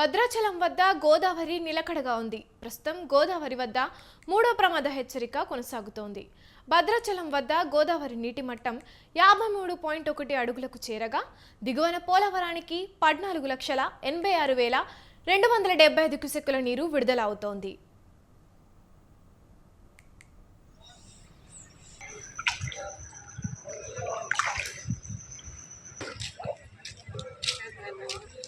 భద్రాచలం వద్ద గోదావరి నిలకడగా ఉంది. ప్రస్తుతం గోదావరి వద్ద మూడో ప్రమాద హెచ్చరిక కొనసాగుతోంది. భద్రాచలం వద్ద గోదావరి నీటి మట్టం యాభై మూడు పాయింట్ ఒకటి అడుగులకు చేరగా దిగువన పోలవరానికి పద్నాలుగు లక్షల ఎనభై ఆరు వేల రెండు వందల డెబ్బై ఐదు క్యూసెక్కుల నీరు విడుదల అవుతోంది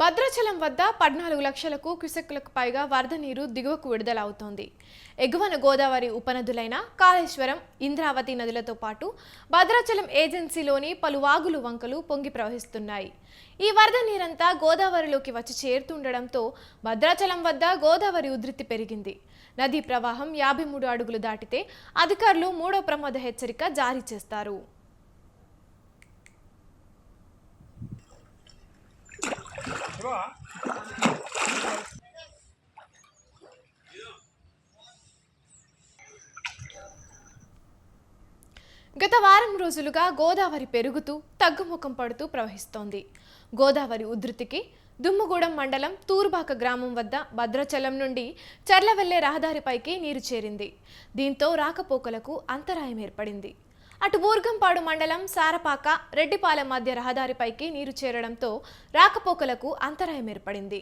భద్రాచలం వద్ద పద్నాలుగు లక్షలకు క్యూసెక్కులకు పైగా వరద నీరు దిగువకు విడుదల అవుతోంది ఎగువన గోదావరి ఉపనదులైన కాళేశ్వరం ఇంద్రావతి నదులతో పాటు భద్రాచలం ఏజెన్సీలోని పలు వాగులు వంకలు పొంగి ప్రవహిస్తున్నాయి. ఈ వరద నీరంతా గోదావరిలోకి వచ్చి చేరుతుండడంతో భద్రాచలం వద్ద గోదావరి ఉధృతి పెరిగింది. నదీ ప్రవాహం యాభై మూడు అడుగులు దాటితే అధికారులు మూడో ప్రమాద హెచ్చరిక జారీ చేస్తారు. గత వారం రోజులుగా గోదావరి పెరుగుతూ తగ్గుముఖం పడుతూ ప్రవహిస్తోంది. గోదావరి ఉధృతికి దుమ్ముగూడెం మండలం తూర్బాక గ్రామం వద్ద భద్రాచలం నుండి చర్ల వెళ్ళే రహదారిపైకి నీరు చేరింది. దీంతో రాకపోకలకు అంతరాయం ఏర్పడింది. అటు బూర్గంపాడు మండలం సారపాక రెడ్డిపాలెం మధ్య రహదారిపైకి నీరు చేరడంతో రాకపోకలకు అంతరాయం ఏర్పడింది.